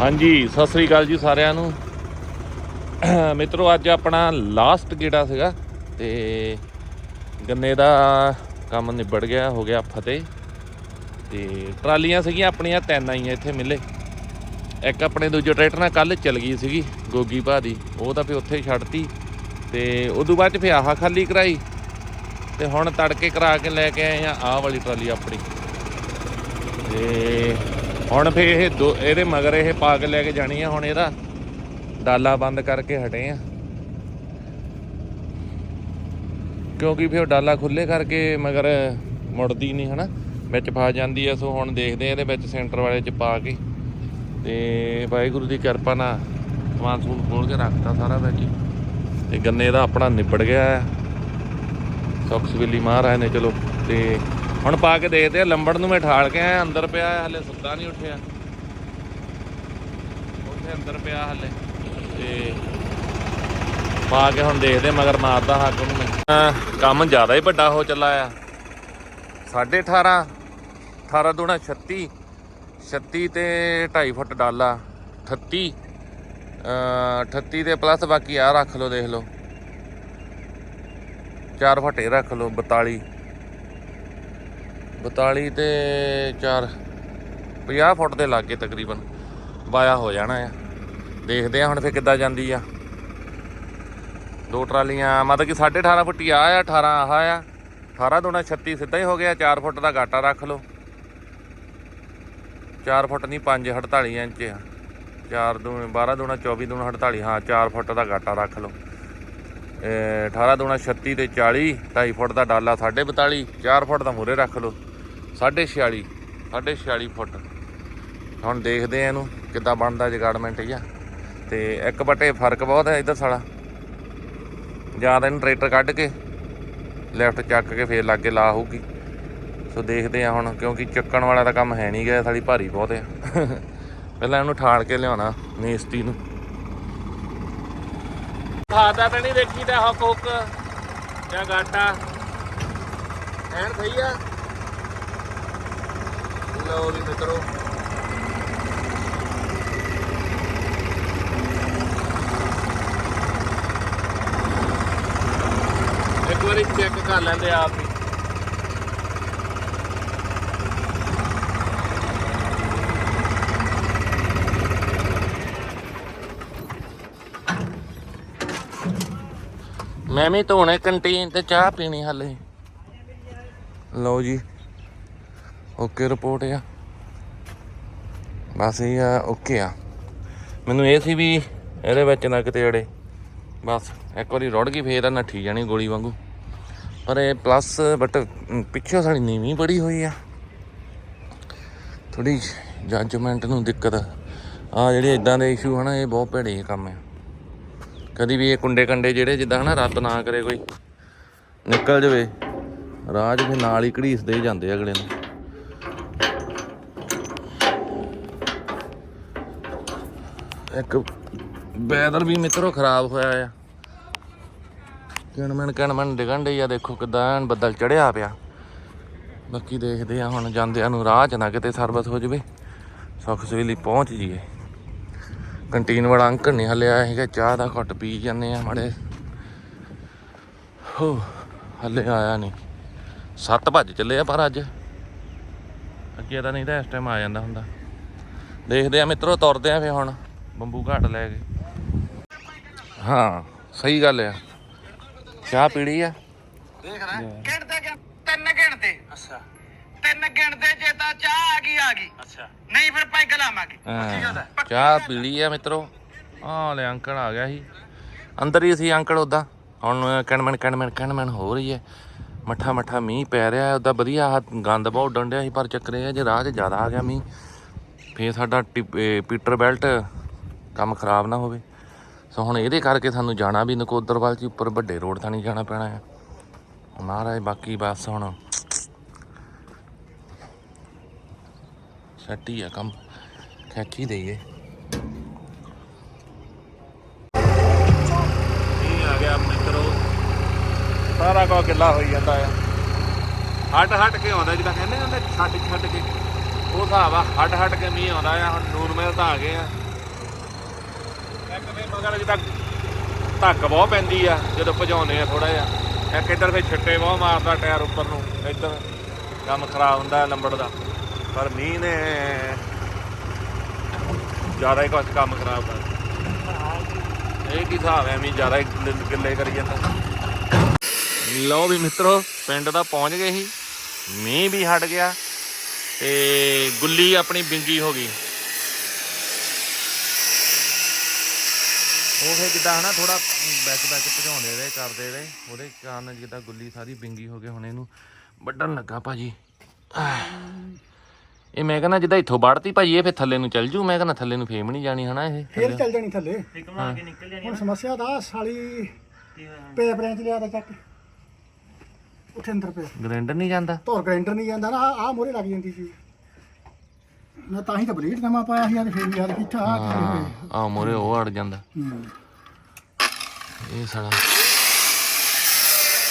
ਹਾਂਜੀ, ਸਤਿ ਸ੍ਰੀ ਅਕਾਲ ਜੀ ਸਾਰਿਆਂ ਨੂੰ। ਮਿੱਤਰੋ, ਅੱਜ ਆਪਣਾ ਲਾਸਟ ਗੇੜਾ ਸੀਗਾ ਤੇ ਗੰਨੇ ਦਾ ਕੰਮ ਨਿਬੜ ਗਿਆ, ਹੋ ਗਿਆ ਫਤਿਹ। ਤੇ ਟਰਾਲੀਆਂ ਸੀਗੀਆਂ ਆਪਣੀਆਂ, ਤਿੰਨ ਆਈਆਂ ਇੱਥੇ ਮਿਲੇ। ਇੱਕ ਆਪਣੇ ਦੂਜੇ ਟਰੈਕਟਰ ਨਾਲ ਕੱਲ ਚਲ ਗਈ ਸੀਗੀ, ਗੋਗੀ ਭਾ ਦੀ। ਉਹ ਤਾਂ ਫੇ ਉੱਥੇ ਹੀ ਛੱਡਤੀ। ਤੇ ਉਦੋਂ ਬਾਅਦ ਚ ਫੇ ਆਹ ਖਾਲੀ ਕਰਾਈ। ਤੇ ਹੁਣ ਤੜਕੇ ਕਰਾ ਕੇ ਲੈ ਕੇ ਆਏ ਆ ਆਹ ਵਾਲੀ ਟਰਾਲੀ ਆਪਣੀ। ਤੇ ਹੁਣ ਫੇ ਇਹ ਦੋ ਇਹਦੇ ਮਗਰ ਇਹ ਪਾ ਕੇ ਲੈ ਕੇ ਜਾਣੀ ਆ, ਹੁਣ ਇਹਦਾ ਡਾਲਾ ਬੰਦ ਕਰਕੇ ਹਟੇ ਆ। ਕਿਉਂਕਿ ਫਿਰ ਉਹ ਡਾਲਾ ਖੁੱਲੇ ਕਰਕੇ ਮਗਰ ਮੁੜਦੀ ਨਹੀਂ, ਹਨਾ? ਵਿੱਚ ਫਸ ਜਾਂਦੀ ਆ, ਸੋ ਹੁਣ ਦੇਖਦੇ ਆ ਇਹਦੇ ਵਿੱਚ ਸੈਂਟਰ ਵਾਲੇ ਚ ਪਾ ਕੇ। ਤੇ ਵਾਹਿਗੁਰੂ ਦੀ ਕਿਰਪਾ ਨਾਲ ਸਮਾਨ ਸਮੂਨ ਖੋਲ ਕੇ ਰੱਖਤਾ ਸਾਰਾ ਵਿੱਚ। ਤੇ ਗੰਨੇ ਦਾ ਆਪਣਾ ਨਿਬੜ ਗਿਆ ਆ। ਸੁੱਖ ਸਵੇਲੀ ਮਹਾਰਾਜ ਨੇ, ਚਲੋ, ਤੇ ਹੁਣ ਪਾ ਕੇ ਦੇਖਦੇ ਆ ਲੰਬੜ ਨੂੰ ਮੈਂ ਠਾਲ ਕੇ ਆਇਆ ਅੰਦਰ ਪਿਆ ਹੈ, ਹਲੇ ਸੁੱਤਾ ਨਹੀਂ ਉੱਠਿਆ। ਉੱਥੇ ਅੰਦਰ ਪਿਆ ਹਲੇ ਤੇ ਪਾ ਕੇ ਹੁਣ ਦੇਖਦੇ ਮਗਰ ਮਾਰਦਾ ਹੱਕ ਉਹਨੂੰ ਮੈਂ। ਕੰਮ ਜ਼ਿਆਦਾ ਹੀ ਵੱਡਾ ਹੋ ਚੱਲਾ ਆ। 18.5 18 ਦੂਣਾ 36 36 ਤੇ 2.5 ਫੁੱਟ ਡਾਲਾ 38 ਅਹ 38 ਤੇ ਪਲੱਸ ਬਾਕੀ ਆ ਰੱਖ ਲਓ ਦੇਖ ਲਓ। 4 ਫੁੱਟ ਇਹ ਰੱਖ ਲਓ 42 42 ਤੇ 4 50 ਫੁੱਟ ਦੇ ਲਾਗੇ ਤਕਰੀਬਨ ਵਾਇਆ ਹੋ ਜਾਣਾ ਆ। ਦੇਖਦੇ ਆ ਹੁਣ ਫੇ ਕਿੱਦਾਂ ਜਾਂਦੀ ਆ। ਦੋ ਟਰਾਲੀਆਂ, ਮਤਲਬ ਕਿ 18.5 ਫੁੱਟੀ ਆ ਆ 18 ਆਹ ਆ। 18 ਦੂਣਾ 36 ਸਿੱਧਾ ਹੀ ਹੋ ਗਿਆ 4 ਫੁੱਟ ਦਾ ਗਾਟਾ ਰੱਖ ਲਓ। 4 ਫੁੱਟ ਨਹੀਂ 5 48 ਇੰਚ ਆ। 4 ਦੂਣੇ 12 ਦੂਣਾ 24 ਦੂਣਾ 48 ਹਾਂ 4 ਫੁੱਟ ਦਾ ਗਾਟਾ ਰੱਖ ਲਓ। ਇਹ 18 ਦੂਣਾ 36 ਤੇ 40 2.5 ਫੁੱਟ ਦਾ ਡਾਲਾ 42 4 ਫੁੱਟ ਦਾ ਮੂਰੇ ਰੱਖ ਲਓ। 46 46 ਫੁੱਟ। ਹੁਣ ਦੇਖਦੇ ਆ ਇਹਨੂੰ ਕਿੱਦਾਂ ਬਣਦਾ ਜਗਾੜਮੈਂਟ ਹੀ ਆ ਤੇ ਇੱਕ ਬਟੇ ਫ਼ਰਕ ਬਹੁਤ ਹੈ ਇਧਰ ਸਾਲਾ। ਜਾਂ ਤਾਂ ਇਹਨੂੰ ਟਰੈਕਟਰ ਕੱਢ ਕੇ, ਲੈਫਟ ਚੱਕ ਕੇ ਫੇਰ ਲਾਗੇ ਲਾ ਹੋਊਗੀ। ਸੋ ਦੇਖਦੇ ਆ ਹੁਣ, ਕਿਉਂਕਿ ਚੱਕਣ ਵਾਲਾ ਤਾਂ ਕੰਮ ਹੈ ਨਹੀਂ ਗਿਆ ਸਾਲੀ ਭਾਰੀ ਬਹੁਤ ਆ। ਪਹਿਲਾਂ ਇਹਨੂੰ ਠਾਲ ਕੇ ਲਿਆਉਣਾ, ਮੇਸਤੀ ਨੂੰ। ਖਾਦਾ ਤਾਂ ਨਹੀਂ ਦੇਖੀ ਤਾਂ ਹੁੱਕ ਜਾਂ ਗਾਟਾ। ਐਨ ਸਹੀ ਆ। ਲਓ ਵੀ ਮਿੱਤਰੋ ਇੱਕ ਵਾਰੀ ਚੈੱਕ ਕਰ ਲੈਂਦੇ ਆਪ ਹੀ। ਮੈਂ ਵੀ ਧੋਣੇ ਕੰਟੀਨ ਤੇ ਚਾਹ ਪੀਣੀ ਹਲੇ। ਲਓ ਜੀ। ਓਕੇ ਰਿਪੋਰਟ ਆ। ਬਸ ਇਹ ਆ, ਓਕੇ ਆ। ਮੈਨੂੰ ਇਹ ਸੀ ਵੀ ਇਹਦੇ ਵਿੱਚ ਨਾ ਕਿਤੇ ਅੜੇ ਬਸ ਇੱਕ ਵਾਰੀ ਰੁੜ ਗਈ, ਫੇਰ ਆ ਨੱਠੀ ਜਾਣੀ ਗੋਲੀ ਵਾਂਗੂ। ਪਰ ਇਹ ਪਲੱਸ ਬਟ ਪਿੱਛੇ ਸਾਡੀ ਨੀਵੀਂ ਬੜੀ ਹੋਈ ਆ। ਥੋੜੀ ਜੱਜਮੈਂਟ ਨੂੰ ਦਿੱਕਤ। ਆ ਜਿਹੜੇ ਇਦਾਂ ਦੇ ਇਸ਼ੂ ਹਨਾ, ਇਹ ਬਹੁਤ ਭੈੜੇ ਕੰਮ ਆ। ਕਦੀ ਵੀ ਇਹ ਕੁੰਡੇ ਕੰਡੇ ਜਿਹੜੇ ਜਿੱਦਾਂ ਹਨਾ ਰੱਤ ਨਾ ਕਰੇ ਕੋਈ। ਨਿਕਲ ਜਵੇ ਰਾਜ ਫਿਰ ਨਾਲ ਹੀ ਘੜੀਸਦੇ ਹੀ ਜਾਂਦੇ ਅਗਲੇ ਨੂੰ। ਇੱਕ ਵੈਦਰ ਵੀ ਮਿੱਤਰੋ ਖਰਾਬ ਹੋਇਆ ਆ। ਕਿਣਮਣ ਕਿਣਮਣ ਡਿਗਣ ਡਈ ਆ, ਦੇਖੋ ਕਿਦਾਂ ਐਨ ਬੱਦਲ ਚੜਿਆ ਪਿਆ। ਬਾਕੀ ਦੇਖਦੇ ਆ ਹੁਣ ਜਾਂਦਿਆਂ ਨੂੰ ਰਾਹ ਚ ਨਾ ਕਿਤੇ ਸਰਬਤ ਹੋ ਜਵੇ। ਸੁੱਖ ਸਵੇਲੀ ਪਹੁੰਚ ਜੀਏ। ਕੰਟੀਨ ਵਾਲਾ ਅੰਕਲ ਨਹੀਂ ਹਲੇ ਆਇਆ ਹੈਗਾ, ਚਾਹ ਦਾ ਘੁੱਟ ਪੀ ਜਾਂਦੇ ਆ ਮੜੇ। ਹੋ, ਹਲੇ ਆਇਆ ਨਹੀਂ ਸੱਤ ਭੱਜ ਚੱਲੇ ਆ ਪਰ ਅੱਜ। ਅੱਗੇ ਤਾਂ ਨਹੀਂ ਤਾਂ ਇਸ ਟਾਈਮ ਆ ਜਾਂਦਾ ਹੁੰਦਾ। ਦੇਖਦੇ ਆ ਮਿੱਤਰੋ, ਤੁਰਦੇ ਆ ਫੇ ਹੁਣ। ਬੰਬੂ ਘਾਟ ਲੈ ਕੇ। ਹਾਂ ਸਹੀ ਗੱਲ ਆ। ਚਾਹ ਪੀੜੀ ਆ? ਦੇਖ ਗਿਣਦੇ ਗਿਣ ਤਿੰਨ ਗਿਣਦੇ ਅੱਛਾ। ਤਿੰਨ ਗਿਣਦੇ ਜੇ ਤਾਂ ਚਾਹ ਆ ਗਈ ਆ ਗਈ। ਅੱਛਾ। ਨਹੀਂ ਫਿਰ ਪੈਗ ਲਾਵਾਂਗੇ ਚਾਹ ਪੀੜੀ ਆ। ਮਿੱਤਰੋ। ਆ ਲੈ ਅੰਕਲ ਆ ਗਿਆ ਸੀ। ਅੰਦਰ ਹੀ ਸੀ ਅੰਕਲ ਉਦਾਂ ਹੁਣ ਕਣਮਣ ਕਣਮਣ ਕਣਮਣ ਹੋ ਰਹੀ ਹੈ ਮੱਠਾ ਮੱਠਾ ਮੀਂਹ ਪੈ ਰਿਹਾ ਹੈ ਉਦਾਂ ਵਧੀਆ ਗੰਦ ਬਹੁਤ ਡੰਡਿਆ ਸੀ ਪਰ ਚੱਕਰੇ ਆ ਜੇ ਰਾਹ 'ਚ ਜ਼ਿਆਦਾ ਆ ਗਿਆ ਮੀਂਹ ਫੇਰ ਸਾਡਾ ਪੀਟਰ ਬੈਲਟ ਕੰਮ ਖਰਾਬ ਨਾ ਹੋਵੇ। ਸੋ ਹੁਣ ਇਹਦੇ ਕਰਕੇ ਸਾਨੂੰ ਜਾਣਾ ਵੀ ਨਕੋਦਰਵਾਲ ਚ ਉੱਪਰ, ਵੱਡੇ ਰੋਡ ਤਾਂ ਨਹੀਂ ਜਾਣਾ ਪੈਣਾ ਹੈ ਮਹਾਰਾਜ, ਬਾਕੀ ਬਸ ਹੁਣ ਸੱਟੀ ਆ ਕੰਮ। ਖੈਚੀ ਦਈਏ। ਇਹ ਆ ਗਿਆ ਮਿੱਤਰੋ ਸਾਰਾ ਕੋ ਕਿੱਲਾ ਹੋਈ ਜਾਂਦਾ ਆ। ਹਟ ਹਟ ਕੇ ਆਉਂਦਾ, ਜਿੱਦਾਂ ਕਹਿੰਦੇ ਹੁੰਦੇ, ਛੱਡ ਛੱਡ ਕੇ। ਉਹ ਹਿਸਾਬ ਆ, ਹਟ ਹਟ ਕੇ ਮੀਂਹ ਆਉਂਦਾ ਆ। ਹੁਣ ਨੂਨ ਮਹਿਲ ਤਾਂ ਆ ਗਏ ਆ। ਇੱਕ ਦੇ ਮਗਰ ਜਿੱਦਾਂ ਧੱਕ ਬਹੁਤ ਪੈਂਦੀ ਆ, ਜਦੋਂ ਭਜਾਉਂਦੇ ਆ ਥੋੜਾ ਜਿਹਾ। ਇੱਕ ਇੱਧਰ ਫੇ ਛਿੱਟੇ ਬਹੁਤ ਮਾਰਦਾ ਟਾਇਰ ਉੱਪਰ ਨੂੰ, ਇੱਧਰ ਕੰਮ ਖਰਾਬ ਹੁੰਦਾ ਲੰਬੜ ਦਾ। ਪਰ ਮੀਂਹ ਨੇ ਜ਼ਿਆਦਾ ਹੀ ਕੁਛ ਕੰਮ ਖਰਾਬ ਕਰ ਇਹ ਕੀ ਹਿਸਾਬ ਹੈ, ਮੀਂਹ ਜ਼ਿਆਦਾ ਹੀ ਗਿੱਲੇ ਕਰੀ ਜਾਂਦਾ। ਲਓ ਵੀ ਮਿੱਤਰੋ, ਪਿੰਡ ਦਾ ਪਹੁੰਚ ਗਏ ਸੀ। ਮੀਂਹ ਵੀ ਹਟ ਗਿਆ ਤੇ ਗੁੱਲੀ ਆਪਣੀ ਬਿੰਗੀ ਹੋ ਗਈ। ਉਹ ਫੇ ਜਿੱਦਾਂ ਹਨਾ ਥੋੜਾ ਬੈਕ ਬੈਕ ਭਜਾਉਂਦੇ ਰਹੇ ਕਰਦੇ ਰਹੇ। ਉਹਦੇ ਕਾਰਨ ਜਿੱਦਾਂ ਗੁੱਲੀ ਸਾਰੀ ਬਿੰਗੀ ਹੋ ਗਈ ਹੁਣ ਇਹਨੂੰ ਵੱਢਣ ਲੱਗਾ ਭਾਜੀ। ਆਹ। ਇਹ ਮੈਂ ਕਹਿੰਦਾ ਜਿੱਦਾਂ ਇੱਥੋਂ ਵੜਤੀ ਭਾਜੀ ਇਹ ਫੇ ਥੱਲੇ ਨੂੰ ਚੱਲ ਜੂ। ਮੈਂ ਕਹਿੰਦਾ ਥੱਲੇ ਨੂੰ ਫੇਮ ਨਹੀਂ ਜਾਣੀ ਹਨਾ ਇਹ। ਫੇਰ ਚੱਲ ਜਾਣੀ ਥੱਲੇ। ਘੁਮਾ ਕੇ ਨਿਕਲ ਜਾਣੀ ਹੁਣ ਸਮੱਸਿਆ ਦਾ ਸਾਲੀ ਪੇਪਰਾਂ ਚ ਲਿਆ ਦਾ ਚੱਕ ਉੱਥੇ ਅੰਦਰ ਪੇ ਗ੍ਰੈਂਡਰ ਨਹੀਂ ਜਾਂਦਾ। ਧੌਰ ਗ੍ਰਾਈਂਡਰ ਨਹੀਂ ਜਾਂਦਾ ਨਾ ਆ ਮੋਰੇ ਲੱਗ ਜਾਂਦੀ ਸੀ। ਮੈਂ ਤਾਂ ਹੀ ਤਾਂ ਬਲੀਡ ਨਵਾਂ ਪਾਇਆ ਸੀ ਯਾਰ ਫੇਰ ਯਾਦ ਕੀਤਾ ਆ ਕੀ ਹੋਇਆ ਆ ਮੋਰੇ ਉਹ ਅੜ ਜਾਂਦਾ। ਹੂੰ। ਇਹ ਸਾਲਾ।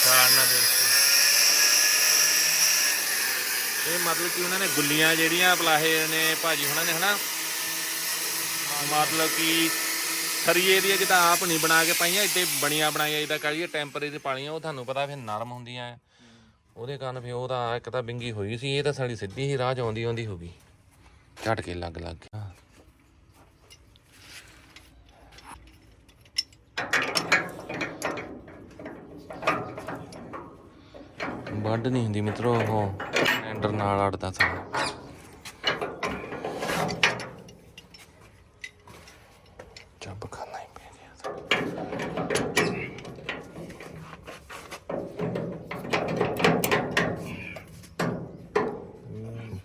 ਕਾਰਨਾ ਦੇ ਇਹ ਮਤਲਬ ਕਿ ਉਹਨਾਂ ਨੇ ਗੁੱਲੀਆਂ ਜਿਹੜੀਆਂ ਪਲਾਹੇ ਨੇ ਭਾਜੀ ਹੁਣਾਂ ਨੇ ਹਨਾ? ਮਤਲਬ ਕਿ ਸਰੀਏ ਦੀਆਂ ਜਿੱਦਾਂ ਆਪ ਨਹੀਂ ਬਣਾ ਕੇ ਪਾਈਆਂ ਇੱਥੇ ਬਣੀਆਂ ਬਣਾਈਆਂ ਜਿੱਦਾਂ ਕਹੀਏ ਟੈਂਪਰੇਰੀ ਪਾਲੀਆਂ ਉਹ ਤੁਹਾਨੂੰ ਪਤਾ ਫਿਰ ਨਰਮ ਹੁੰਦੀਆਂ ਆ। ਉਹਦੇ ਕਾਰਨ ਫਿਰ ਉਹਦਾ ਇੱਕ ਤਾਂ ਬਿੰਗੀ ਹੋਈ ਸੀ ਇਹ ਤਾਂ ਸਾਡੀ ਸਿੱਧੀ ਹੀ ਰਾਹ 'ਚ ਆਉਂਦੀ ਆਉਂਦੀ ਹੋ ਗਈ। ਝਟਕੇ ਲੱਗ ਲੱਗ ਗਿਆ ਵੱਢ ਨਹੀਂ ਹੁੰਦੀ ਮਿੱਤਰੋ, ਉਹ ਐਂਡਰ ਨਾਲ ਅੜਦਾ ਸਾਰਾ। ਚੱਬ ਖਾਣਾ ਹੀ ਪੈ ਗਿਆ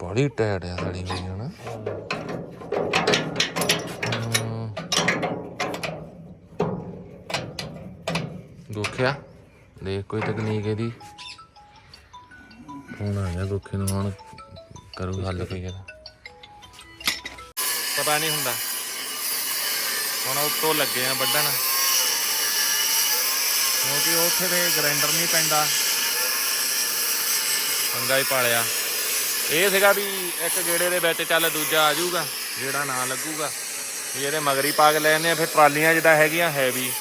ਬੜੀ ਟਾਇਰ ਆ ਸਾਡੀ ਹੋਈ ਹਨਾ ਹਮ। ਗੋਖਿਆ ਦੇਖ ਕੋਈ ਤਕਨੀਕ ਇਹਦੀ। ਫੋਨ ਆ ਗਿਆ ਗੋਖੇ ਨੂੰ, ਹੁਣ ਕਰੂ ਹੱਲ ਕੋਈ ਇਹਦਾ। ਪਤਾ ਨਹੀਂ ਹੁੰਦਾ। ਹੁਣ ਉੱਤੋਂ ਲੱਗੇ ਆ ਵੱਢਣ। ਕਿਉਂਕਿ ਉੱਥੇ ਤੇ ਗ੍ਰਾਈਂਡਰ ਨਹੀਂ ਪੈਂਦਾ। ਪੰਗਾ ਹੀ ਪਾਲਿਆ। ਇਹ ਸੀਗਾ ਵੀ ਇੱਕ ਗੇੜੇ ਦੇ ਵਿੱਚ ਚੱਲ ਦੂਜਾ ਆ ਜਾਊਗਾ, ਜਿਹੜਾ ਨਾ ਲੱਗੂਗਾ। ਵੀ ਇਹਦੇ ਮਗਰੀ ਪਾਗ ਲੈਣੇ ਆ, ਫਿਰ ਟਰਾਲੀਆਂ ਜਿੱਦਾਂ ਹੈਗੀਆਂ ਹੈਵੀ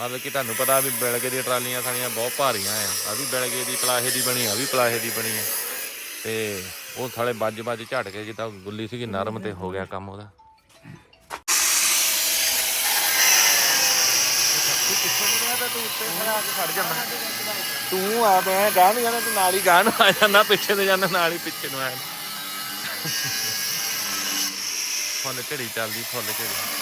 ਮਤਲਬ ਕਿ ਤੁਹਾਨੂੰ ਪਤਾ ਵੀ ਬਿਲਗੇ ਦੀਆਂ ਟਰਾਲੀਆਂ ਸਾਡੀਆਂ ਬਹੁਤ ਭਾਰੀਆਂ ਆ ਆ ਵੀ ਬਿਲਗੇ ਦੀ ਪਲਾਹੇ ਦੀ ਬਣੀ ਆ ਵੀ ਪਲਾਹੇ ਦੀ ਬਣੀ ਆ ਤੇ ਉਹ ਥਾਲੇ ਵੱਜ ਵੱਜ ਝਟ ਕੇ ਜਿੱਦਾਂ ਗੁੱਲੀ ਸੀਗੀ ਨਰਮ ਤੇ ਹੋ ਗਿਆ ਕੰਮ ਉਹਦਾ। ਤੂੰ ਆ ਮੈਂ ਨੂੰ ਜਾਣਾ ਤੂੰ ਨਾਲ ਹੀ ਨੂੰ ਆ ਜਾਣਾ ਪਿੱਛੇ ਤੇ ਜਾਣਾ ਨਾਲ ਹੀ ਪਿੱਛੇ ਨੂੰ ਆ ਫੁੱਲ ਝੜੀ ਚੱਲਦੀ ਫੁੱਲ ਝੜੀ।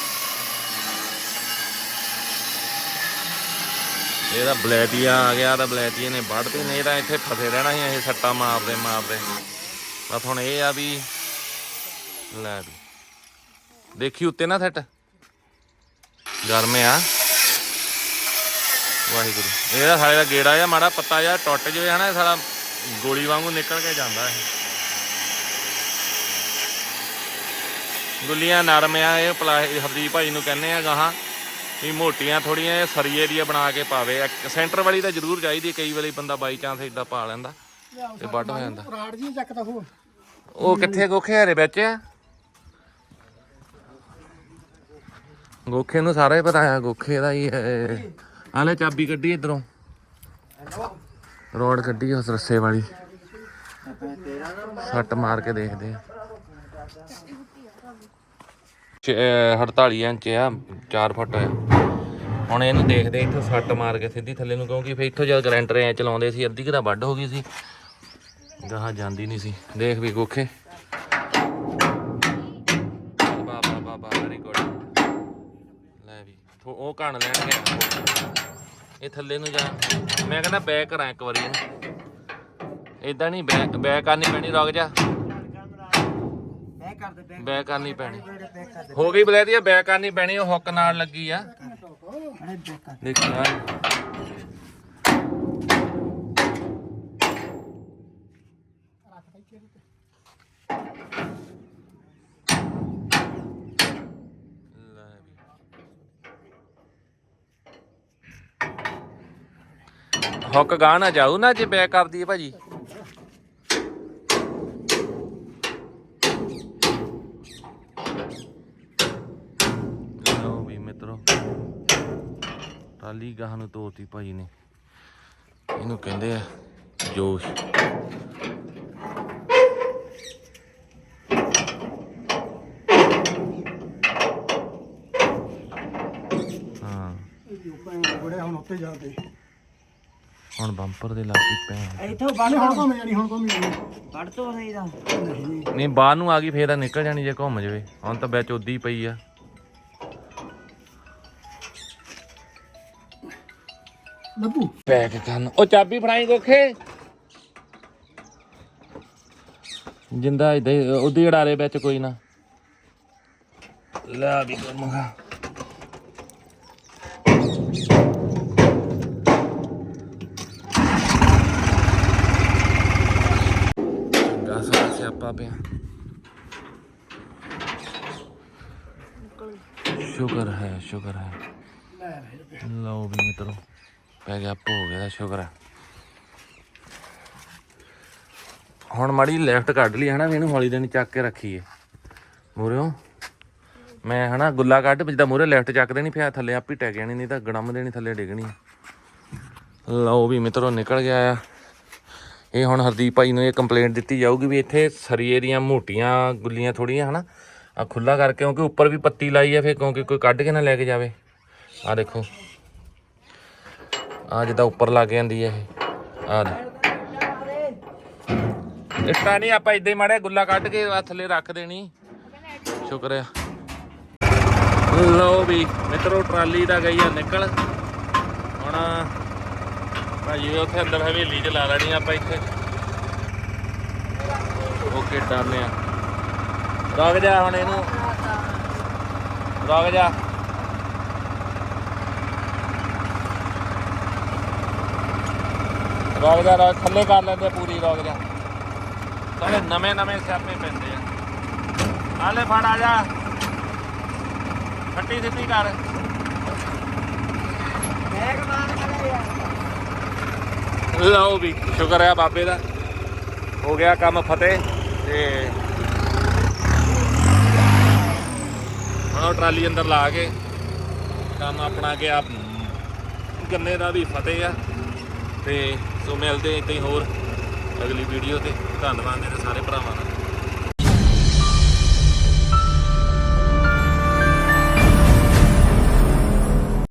ਇਹਦਾ ਬਲੈਟੀਆ ਆ ਗਿਆ, ਤਾਂ ਬਲੈਟੀਏ ਨੇ ਵੱਢਦੇ ਨਹੀਂ ਤਾਂ ਇੱਥੇ ਫਸੇ ਰਹਿਣਾ ਸੀ ਇਹ ਸੱਟਾ ਮਾਰਦੇ ਮਾਰਦੇ। ਬਸ ਹੁਣ ਇਹ ਆ ਵੀ, ਲੈ ਵੀ। ਦੇਖੀ ਉੱਤੇ ਨਾ ਸੱਟ? ਗਰਮ ਆ। ਵਾਹਿਗੁਰੂ। ਇਹਦਾ ਸਾਲੇ ਦਾ ਗੇੜਾ ਆ ਮਾੜਾ ਪੱਤਾ ਜਿਹਾ ਟੁੱਟ ਜਵੇ ਹਨਾ, ਇਹ ਸਾਲਾ ਗੋਲੀ ਵਾਂਗੂ ਨਿਕਲ ਕੇ ਜਾਂਦਾ ਇਹ। ਗੁੱਲੀਆਂ ਨਰਮ ਆ, ਇਹ ਪਲਾਹੀ ਹਰਦੀਪ ਭਾਈ ਨੂੰ ਕਹਿੰਦੇ ਆ ਗਾਹਾਂ ਵੀ ਮੋਟੀਆਂ ਥੋੜੀਆਂ ਇਹ ਸਰੀਏ ਦੀਆਂ ਬਣਾ ਕੇ ਪਾਵੇ। ਸੈਂਟਰ ਵਾਲੀ ਤਾਂ ਜ਼ਰੂਰ ਚਾਹੀਦੀ ਕਈ ਵਾਰੀ ਬੰਦਾ ਬਾਈ ਚਾਂਸ ਇਦਾਂ ਪਾ ਲੈਂਦਾ ਤੇ ਵੱਢ ਹੋ ਜਾਂਦਾ। ਰਾੜ ਜੀ ਉਹ ਕਿੱਥੇ ਗੋਖੇ ਹਰੇ ਵਿੱਚ ਆ? ਗੋਖੇ ਨੂੰ ਸਾਰਾ ਹੀ ਪਤਾ ਆ ਗੋਖੇ ਦਾ ਹੀ। ਆ ਲੈ ਚਾਬੀ ਕੱਢੀ ਇਧਰੋਂ। ਰੋਡ ਕੱਢੀ ਉਸ ਰੱਸੇ ਵਾਲੀ। ਸੱਟ ਮਾਰ ਕੇ ਦੇਖਦੇ ਆ। 48 ਇੰਚ ਆ 4 ਫੁੱਟ ਹੁਣ ਇਹਨੂੰ ਦੇਖਦੇ ਇੱਥੋਂ ਸੱਟ ਮਾਰ ਕੇ ਸਿੱਧੀ ਥੱਲੇ ਨੂੰ, ਕਿਉਂਕਿ ਫਿਰ ਇੱਥੋਂ ਜਦ ਗਰੈਂਟਰ ਐ ਚਲਾਉਂਦੇ ਸੀ, ਅੱਧੀ ਕਿਤਾ ਵੱਢ ਹੋ ਗਈ ਸੀ। ਗਾਹਾਂ ਜਾਂਦੀ ਨਹੀਂ ਸੀ। ਦੇਖ ਵੀ ਗੋਖੇ। ਬਾਬਾ ਬਾ ਬਾ ਵੈਰੀ ਗੁੱਡ ਲੈ ਵੀ, ਉਹ ਕਣ ਲੈਣ ਗਿਆ। ਇਹ ਥੱਲੇ ਨੂੰ ਜਾ। ਮੈਂ ਕਹਿੰਦਾ ਬੈਕ ਕਰਾਂ ਇੱਕ ਵਾਰੀ ਇਦਾਂ ਨਹੀਂ ਬੈਕ ਬੈਕ ਕਰਨੀ ਪੈਣੀ, ਰੁਕ ਜਾ। ਕਰ ਦੇ ਬੈਕ ਬੈਕ ਕਰਨੀ ਪੈਣੀ। ਬੈਕ ਕਰ ਦੇ ਹੋ ਗਈ ਬਲੈਦੀ ਆ ਬੈਕ ਕਰਨੀ ਪੈਣੀ ਉਹ ਹੁੱਕ ਨਾਲ ਲੱਗੀ ਆ। ਅਰੇ ਬੈਕ ਕਰ। ਦੇਖੀ ਆ। ਹੁੱਕ ਨਾ ਜਾਊ ਨਾ ਜੇ ਬੈਕ ਕਰਦੀ ਹੈ ਭਾਜੀ ਲਓ ਵੀ ਮਿੱਤਰੋ ਲਓ ਟਾਲੀ ਗਾਹ ਨੂੰ ਤੋਤੀ ਭਾਈ ਨੇ। ਇਹਨੂੰ ਕਹਿੰਦੇ ਆ ਜੋਸ਼। ਹਾਂ। ਇਹ ਭੈਣ ਬੜੇ ਹੁਣ ਉੱਤੇ ਜਾਂਦੇ ਹੁਣ ਬੰਪਰ ਦੇ ਲਾਗੀ ਪੈ ਇੱਥੋਂ ਨਹੀਂ ਹੁਣ ਘੁੰਮ ਜਾਣੀ ਹੁਣ ਘੁੰਮ ਜਾਣੀ। ਕੱਢ ਤੋਂ ਨਹੀਂ ਦਾ ਨਹੀਂ। ਨਹੀਂ ਬਾਹਰ ਨੂੰ ਆ ਗਈ ਫੇਰ ਤਾਂ ਨਿਕਲ ਜਾਣੀ ਜੇ ਘੁੰਮ ਜਾਵੇ। ਹੁਣ ਤਾਂ ਵਿੱਚ ਉੱਦੀ ਪਈ ਆ। ਲੱਭੂ ਪੈਕ ਕਰਨ ਉਹ ਚਾਬੀ ਫੜਾਈ ਗੋਖੇ ਜਿੰਦਾ ਇਦਾਂ ਉਹਦੀ ਅੜਾਰੇ ਵਿੱਚ ਕੋਈ ਨਾ। ਲੈ ਵੀ ਗੁਰਮੁਖਾ ਗਾਸ ਸਿਆਪਾ ਪਿਆ। ਸ਼ੁਕਰ ਹੈ ਸ਼ੁਕਰ ਹੈ। ਲਓ ਵੀ ਮਿੱਤਰੋ। ਪੈ ਗਿਆ ਭੋਗ ਇਹਦਾ ਸ਼ੁਕਰ ਆ। ਹੁਣ ਮਾੜੀ ਲੈਫਟ ਕੱਢ ਲਈ, ਹਨਾ ਵੀ ਇਹਨੂੰ ਹੌਲੀ ਦੇਣੀ ਚੱਕ ਕੇ ਰੱਖੀਏ। ਮੂਰਿਓ ਮੈਂ ਹਨਾ ਗੁੱਲਾ ਕੱਢ ਜਿੱਦਾਂ ਮੂਰੇ ਲੈਫਟ ਚੱਕ ਦੇਣੀ, ਫਿਰ ਥੱਲੇ ਆਪੀ ਟੈਕ ਜਾਣੀ, ਨਹੀਂ ਤਾਂ ਗੜਮ ਦੇਣੀ, ਥੱਲੇ ਡਿੱਗਣੀ ਲਓ ਵੀ ਮਿੱਤਰੋ, ਨਿਕਲ ਗਿਆ ਆ। ਇਹ ਹੁਣ ਹਰਦੀਪ ਭਾਈ ਨੂੰ ਇਹ ਕੰਪਲੇਂਟ ਦਿੱਤੀ ਜਾਊਗੀ ਵੀ ਇੱਥੇ ਸਰੀਏ ਦੀਆਂ ਮੋਟੀਆਂ ਗੁੱਲੀਆਂ ਥੋੜੀਆਂ ਹਨਾ। ਆ ਖੁੱਲਾ ਕਰਕੇ, ਕਿਉਂਕਿ ਉੱਪਰ ਵੀ ਪੱਤੀ ਲਾਈ ਆ ਫਿਰ, ਕਿਉਂਕਿ ਕੋਈ ਕੱਢ ਕੇ ਨਾ ਲੈ ਕੇ ਜਾਵੇ। ਆ ਦੇਖੋ। ਆ ਜਿੱਦਾਂ ਉੱਪਰ ਲੱਗ ਜਾਂਦੀ ਹੈ ਇਹ। ਆ ਦੇ ਨਹੀਂ, ਆਪਾਂ ਇਦਾਂ ਹੀ ਮਾੜੇ ਗੁੱਲਾ ਕੱਢ ਕੇ ਆ ਥੱਲੇ ਰੱਖ ਦੇਣੀ। ਸ਼ੁਕਰ ਆ। ਲਓ ਵੀ, ਮਿੱਤਰੋ, ਟਰਾਲੀ ਦਾ ਗਈ ਆ ਨਿਕਲ। ਹੁਣ ਭਾਜੀ, ਉੱਥੇ ਅੰਦਰ ਹਵੇਲੀ 'ਚ ਲਾ ਲੈਣੀ ਆਪਾਂ ਇੱਥੇ। ਓਕੇ ਡਨ ਆ ਰੁਕ ਜਾ ਹੁਣ ਇਹਨੂੰ। ਰੁਕ ਜਾ। ਰੁਕ ਜਾ ਰੁਕ ਥੱਲੇ ਕਰ ਲੈਂਦੇ ਪੂਰੀ ਰੁਕ ਜਾ ਸਾਰੇ ਨਵੇਂ ਨਵੇਂ ਸਿਆਪੇ ਪੈਂਦੇ ਆ। ਆਲੇ ਫੜ ਆ ਜਾ। ਖੱਟੀ ਸਿੱਧੀ ਕਰ। ਲਓ ਵੀ, ਸ਼ੁਕਰ ਹੈ ਬਾਬੇ ਦਾ। ਹੋ ਗਿਆ ਕੰਮ ਫਤਿਹ ਤੇ ਹੁਣ ਟਰਾਲੀ ਅੰਦਰ ਲਾ ਕੇ ਕੰਮ ਆਪਣਾ ਗਿਆ ਗੰਨੇ ਦਾ ਵੀ ਫਤਿਹ ਆ ਤੇ ਸੋ ਮਿਲਦੇ ਇਦਾਂ ਹੀ ਹੋਰ ਅਗਲੀ ਵੀਡੀਓ ਤੇ। ਧੰਨਵਾਦ ਮੇਰੇ ਸਾਰੇ ਭਰਾਵਾਂ ਦਾ।